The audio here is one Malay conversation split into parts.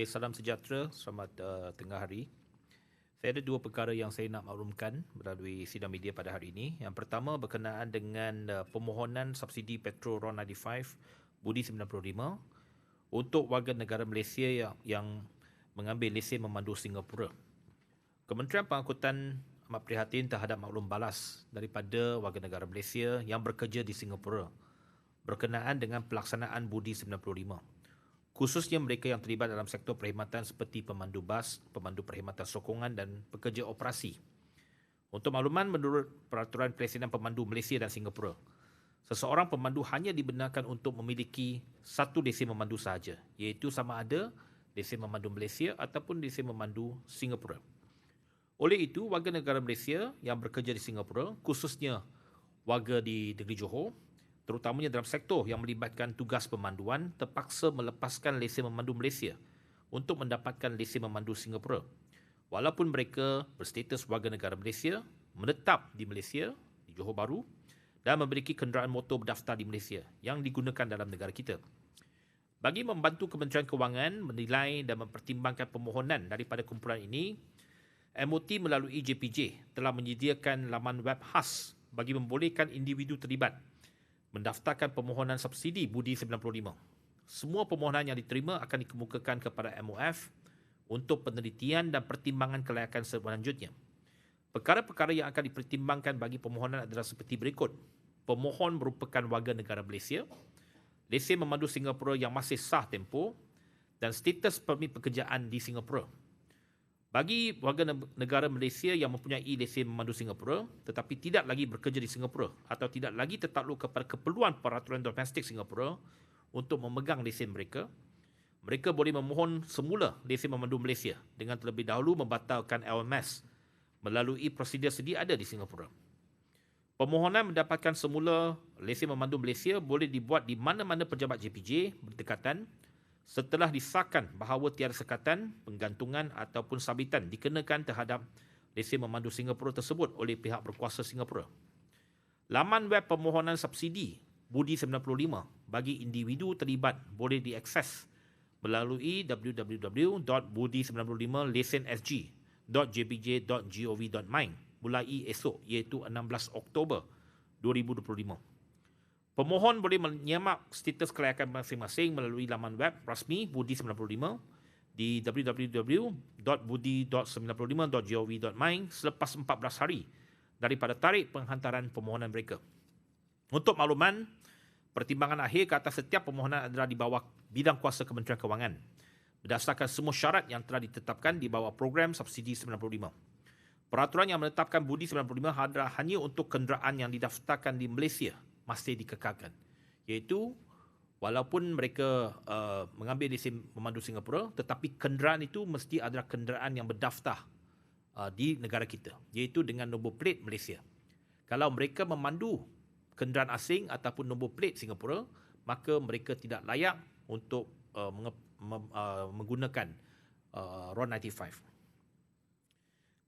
Okay, salam sejahtera, selamat uh, tengah hari. Saya ada dua perkara yang saya nak maklumkan melalui sidang media pada hari ini. Yang pertama berkenaan dengan uh, permohonan subsidi petrol RON 95 Budi 95 untuk warga negara Malaysia yang, yang mengambil lesen memandu Singapura. Kementerian Pengangkutan amat prihatin terhadap maklum balas daripada warga negara Malaysia yang bekerja di Singapura berkenaan dengan pelaksanaan Budi 95 khususnya mereka yang terlibat dalam sektor perkhidmatan seperti pemandu bas, pemandu perkhidmatan sokongan dan pekerja operasi. Untuk makluman menurut Peraturan Presiden Pemandu Malaysia dan Singapura, seseorang pemandu hanya dibenarkan untuk memiliki satu lesen memandu sahaja, iaitu sama ada lesen memandu Malaysia ataupun lesen memandu Singapura. Oleh itu, warga negara Malaysia yang bekerja di Singapura, khususnya warga di negeri Johor, terutamanya dalam sektor yang melibatkan tugas pemanduan terpaksa melepaskan lesen memandu Malaysia untuk mendapatkan lesen memandu Singapura. Walaupun mereka berstatus warga negara Malaysia, menetap di Malaysia, di Johor Bahru dan memiliki kenderaan motor berdaftar di Malaysia yang digunakan dalam negara kita. Bagi membantu Kementerian Kewangan menilai dan mempertimbangkan permohonan daripada kumpulan ini, MOT melalui JPJ telah menyediakan laman web khas bagi membolehkan individu terlibat mendaftarkan permohonan subsidi budi 95. Semua permohonan yang diterima akan dikemukakan kepada MOF untuk penelitian dan pertimbangan kelayakan selanjutnya. Perkara-perkara yang akan dipertimbangkan bagi permohonan adalah seperti berikut. Pemohon merupakan warga negara Malaysia, lesen memandu Singapura yang masih sah tempoh dan status permit pekerjaan di Singapura. Bagi warga negara Malaysia yang mempunyai lesen memandu Singapura tetapi tidak lagi bekerja di Singapura atau tidak lagi tertakluk kepada keperluan peraturan domestik Singapura untuk memegang lesen mereka, mereka boleh memohon semula lesen memandu Malaysia dengan terlebih dahulu membatalkan LMS melalui prosedur sedia ada di Singapura. Permohonan mendapatkan semula lesen memandu Malaysia boleh dibuat di mana-mana pejabat JPJ berdekatan setelah disahkan bahawa tiada sekatan, penggantungan ataupun sabitan dikenakan terhadap lesen memandu Singapura tersebut oleh pihak berkuasa Singapura. Laman web permohonan subsidi Budi 95 bagi individu terlibat boleh diakses melalui www.budi95lesensg.jpj.gov.my mulai esok iaitu 16 Oktober 2025. Pemohon boleh menyemak status kelayakan masing-masing melalui laman web rasmi Budi 95 di www.budi.95.gov.my selepas 14 hari daripada tarikh penghantaran permohonan mereka. Untuk makluman, pertimbangan akhir ke atas setiap permohonan adalah di bawah bidang kuasa Kementerian Kewangan berdasarkan semua syarat yang telah ditetapkan di bawah program subsidi 95. Peraturan yang menetapkan Budi 95 adalah hanya untuk kenderaan yang didaftarkan di Malaysia masih dikekalkan. Iaitu walaupun mereka uh, mengambil lesen memandu Singapura tetapi kenderaan itu mesti adalah kenderaan yang berdaftar uh, di negara kita. Iaitu dengan nombor plate Malaysia. Kalau mereka memandu kenderaan asing ataupun nombor plate Singapura maka mereka tidak layak untuk uh, menge- mem- uh, menggunakan uh, RON 95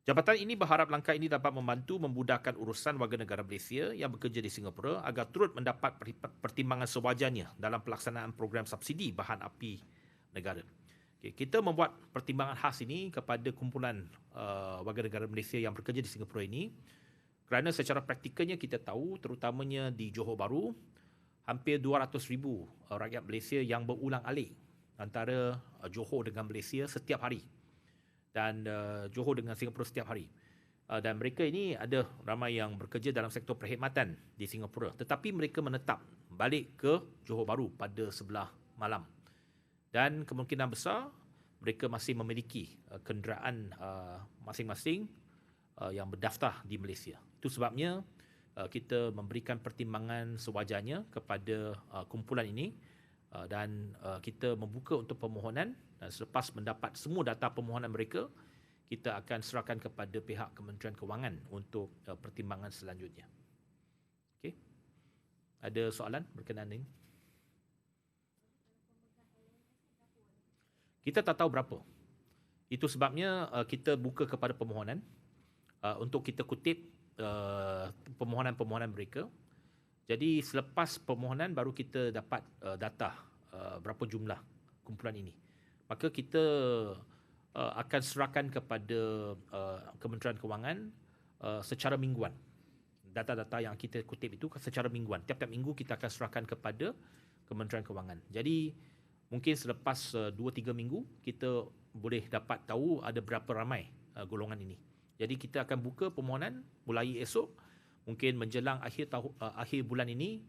Jabatan ini berharap langkah ini dapat membantu memudahkan urusan warga negara Malaysia yang bekerja di Singapura agar turut mendapat pertimbangan sewajarnya dalam pelaksanaan program subsidi bahan api negara. Okay, kita membuat pertimbangan khas ini kepada kumpulan uh, warga negara Malaysia yang bekerja di Singapura ini kerana secara praktikalnya kita tahu terutamanya di Johor Bahru hampir 200,000 uh, rakyat Malaysia yang berulang alik antara uh, Johor dengan Malaysia setiap hari dan uh, Johor dengan Singapura setiap hari. Uh, dan mereka ini ada ramai yang bekerja dalam sektor perkhidmatan di Singapura. Tetapi mereka menetap balik ke Johor Bahru pada sebelah malam. Dan kemungkinan besar mereka masih memiliki uh, kenderaan uh, masing-masing uh, yang berdaftar di Malaysia. Itu sebabnya uh, kita memberikan pertimbangan sewajarnya kepada uh, kumpulan ini uh, dan uh, kita membuka untuk permohonan dan selepas mendapat semua data permohonan mereka kita akan serahkan kepada pihak Kementerian Kewangan untuk uh, pertimbangan selanjutnya. Okey. Ada soalan berkenaan ini? Kita tak tahu berapa. Itu sebabnya uh, kita buka kepada permohonan uh, untuk kita kutip uh, permohonan-permohonan mereka. Jadi selepas permohonan baru kita dapat uh, data uh, berapa jumlah kumpulan ini. maka kita uh, akan serahkan kepada uh, Kementerian Kewangan uh, secara mingguan. Data-data yang kita kutip itu secara mingguan. Tiap-tiap minggu kita akan serahkan kepada Kementerian Kewangan. Jadi mungkin selepas uh, 2-3 minggu kita boleh dapat tahu ada berapa ramai uh, golongan ini. Jadi kita akan buka permohonan mulai esok mungkin menjelang akhir tahu, uh, akhir bulan ini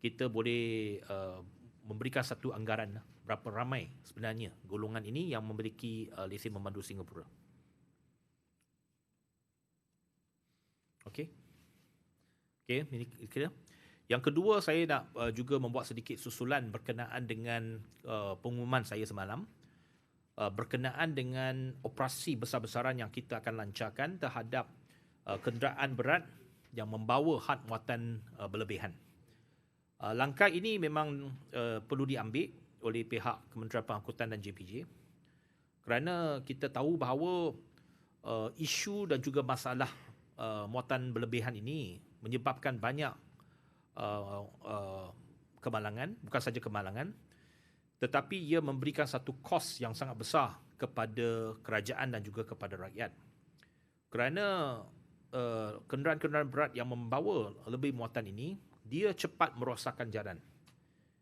kita boleh uh, memberikan satu anggaran berapa ramai sebenarnya golongan ini yang memiliki uh, lesen memandu Singapura. Okey. Okey, ini kira. Yang kedua saya nak uh, juga membuat sedikit susulan berkenaan dengan uh, pengumuman saya semalam uh, berkenaan dengan operasi besar-besaran yang kita akan lancarkan terhadap uh, kenderaan berat yang membawa had muatan uh, berlebihan. Uh, langkah ini memang uh, perlu diambil oleh pihak Kementerian Pengangkutan dan JPJ kerana kita tahu bahawa uh, isu dan juga masalah uh, muatan berlebihan ini menyebabkan banyak uh, uh, kemalangan bukan saja kemalangan tetapi ia memberikan satu kos yang sangat besar kepada kerajaan dan juga kepada rakyat kerana uh, kenderaan-kenderaan berat yang membawa lebih muatan ini dia cepat merosakkan jalan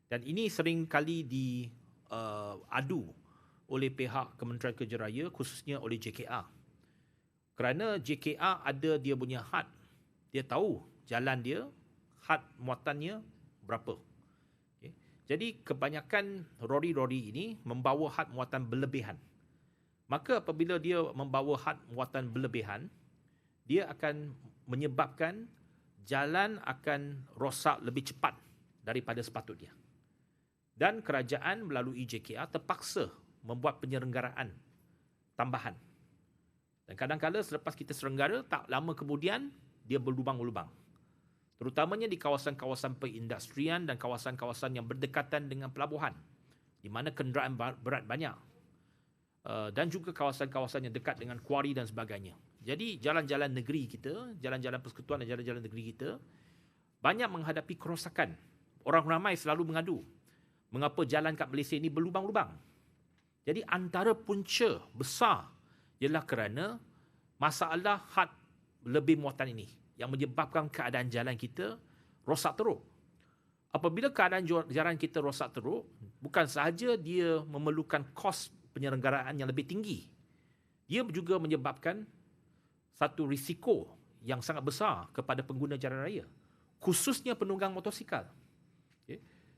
dan ini sering kali diadu uh, oleh pihak Kementerian Kerja Raya khususnya oleh JKR. Kerana JKR ada dia punya had. Dia tahu jalan dia, had muatannya berapa. Okay. Jadi kebanyakan lori-lori ini membawa had muatan berlebihan. Maka apabila dia membawa had muatan berlebihan, dia akan menyebabkan jalan akan rosak lebih cepat daripada sepatutnya dan kerajaan melalui JKR terpaksa membuat penyelenggaraan tambahan. Dan kadang-kadang selepas kita selenggara, tak lama kemudian dia berlubang-lubang. Terutamanya di kawasan-kawasan perindustrian dan kawasan-kawasan yang berdekatan dengan pelabuhan di mana kenderaan berat banyak. Uh, dan juga kawasan-kawasan yang dekat dengan kuari dan sebagainya. Jadi jalan-jalan negeri kita, jalan-jalan persekutuan dan jalan-jalan negeri kita banyak menghadapi kerosakan. Orang ramai selalu mengadu mengapa jalan kat Malaysia ini berlubang-lubang. Jadi antara punca besar ialah kerana masalah had lebih muatan ini yang menyebabkan keadaan jalan kita rosak teruk. Apabila keadaan jalan kita rosak teruk, bukan sahaja dia memerlukan kos penyelenggaraan yang lebih tinggi. Dia juga menyebabkan satu risiko yang sangat besar kepada pengguna jalan raya. Khususnya penunggang motosikal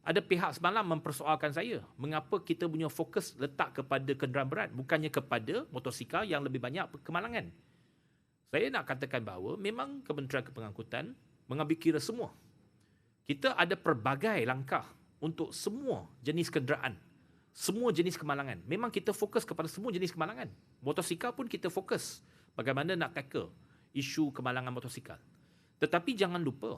ada pihak semalam mempersoalkan saya mengapa kita punya fokus letak kepada kenderaan berat bukannya kepada motosikal yang lebih banyak kemalangan. Saya nak katakan bahawa memang Kementerian Kepengangkutan mengambil kira semua. Kita ada pelbagai langkah untuk semua jenis kenderaan, semua jenis kemalangan. Memang kita fokus kepada semua jenis kemalangan. Motosikal pun kita fokus bagaimana nak tackle isu kemalangan motosikal. Tetapi jangan lupa,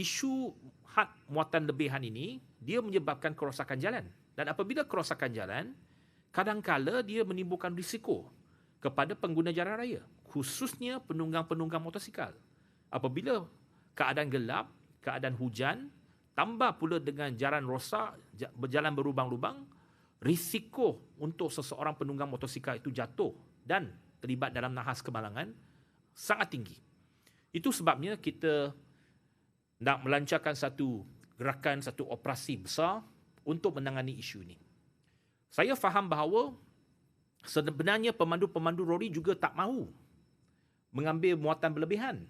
isu had muatan lebihan ini dia menyebabkan kerosakan jalan dan apabila kerosakan jalan kadangkala dia menimbulkan risiko kepada pengguna jalan raya khususnya penunggang-penunggang motosikal apabila keadaan gelap keadaan hujan tambah pula dengan jalan rosak berjalan berlubang-lubang risiko untuk seseorang penunggang motosikal itu jatuh dan terlibat dalam nahas kemalangan sangat tinggi itu sebabnya kita nak melancarkan satu gerakan, satu operasi besar untuk menangani isu ini. Saya faham bahawa sebenarnya pemandu-pemandu lori juga tak mahu mengambil muatan berlebihan.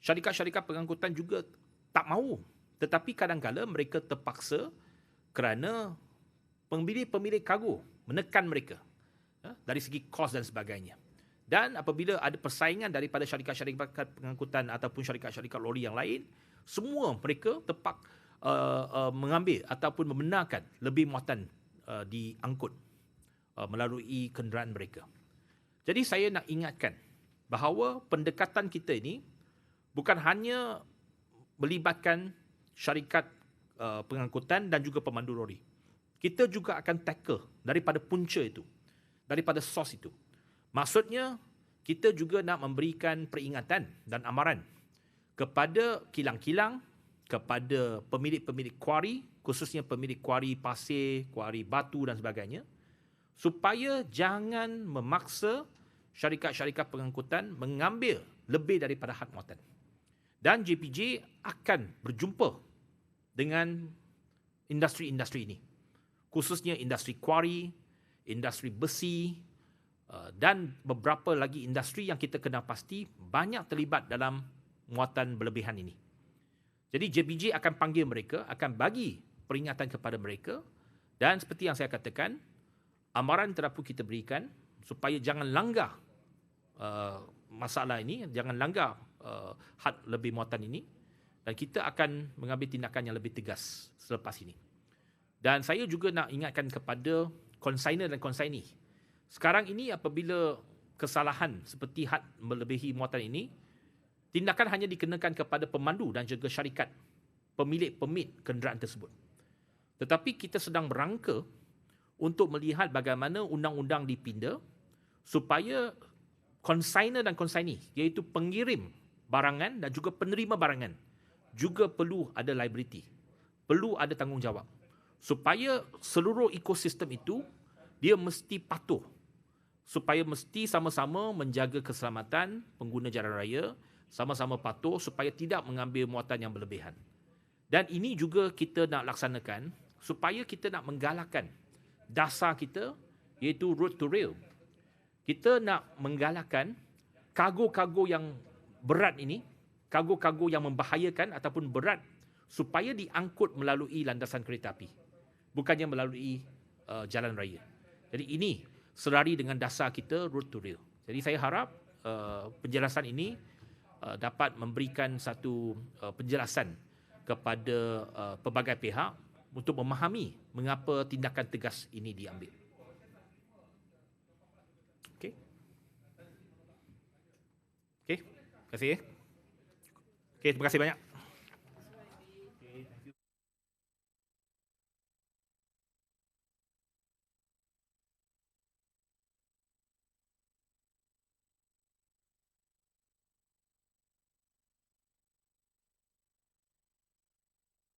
Syarikat-syarikat pengangkutan juga tak mahu. Tetapi kadang-kadang mereka terpaksa kerana pemilik-pemilik kargo menekan mereka ya, dari segi kos dan sebagainya. Dan apabila ada persaingan daripada syarikat-syarikat pengangkutan ataupun syarikat-syarikat lori yang lain, semua mereka tepak uh, uh, mengambil ataupun membenarkan lebih muatan uh, diangkut uh, melalui kenderaan mereka. Jadi saya nak ingatkan bahawa pendekatan kita ini bukan hanya melibatkan syarikat uh, pengangkutan dan juga pemandu lori. Kita juga akan tackle daripada punca itu, daripada sos itu. Maksudnya kita juga nak memberikan peringatan dan amaran kepada kilang-kilang, kepada pemilik-pemilik kuari, khususnya pemilik kuari pasir, kuari batu dan sebagainya, supaya jangan memaksa syarikat-syarikat pengangkutan mengambil lebih daripada had muatan. Dan JPJ akan berjumpa dengan industri-industri ini. Khususnya industri kuari, industri besi dan beberapa lagi industri yang kita kena pasti banyak terlibat dalam muatan berlebihan ini. Jadi JPJ akan panggil mereka, akan bagi peringatan kepada mereka dan seperti yang saya katakan, amaran terapu kita berikan supaya jangan langgar uh, masalah ini, jangan langgar uh, had lebih muatan ini dan kita akan mengambil tindakan yang lebih tegas selepas ini. Dan saya juga nak ingatkan kepada consigner dan consignee. Sekarang ini apabila kesalahan seperti had melebihi muatan ini, tindakan hanya dikenakan kepada pemandu dan juga syarikat pemilik permit kenderaan tersebut. Tetapi kita sedang berangka untuk melihat bagaimana undang-undang dipinda supaya consigner dan consignee iaitu pengirim barangan dan juga penerima barangan juga perlu ada liability. Perlu ada tanggungjawab supaya seluruh ekosistem itu dia mesti patuh supaya mesti sama-sama menjaga keselamatan pengguna jalan raya sama-sama patuh supaya tidak mengambil muatan yang berlebihan dan ini juga kita nak laksanakan supaya kita nak menggalakkan dasar kita iaitu road to rail kita nak menggalakkan kargo-kargo yang berat ini kargo-kargo yang membahayakan ataupun berat supaya diangkut melalui landasan kereta api bukannya melalui uh, jalan raya. Jadi ini selari dengan dasar kita road to rail. Jadi saya harap uh, penjelasan ini uh, dapat memberikan satu uh, penjelasan kepada uh, pelbagai pihak untuk memahami mengapa tindakan tegas ini diambil. Okey. Okey, terima kasih. Okey, terima kasih banyak.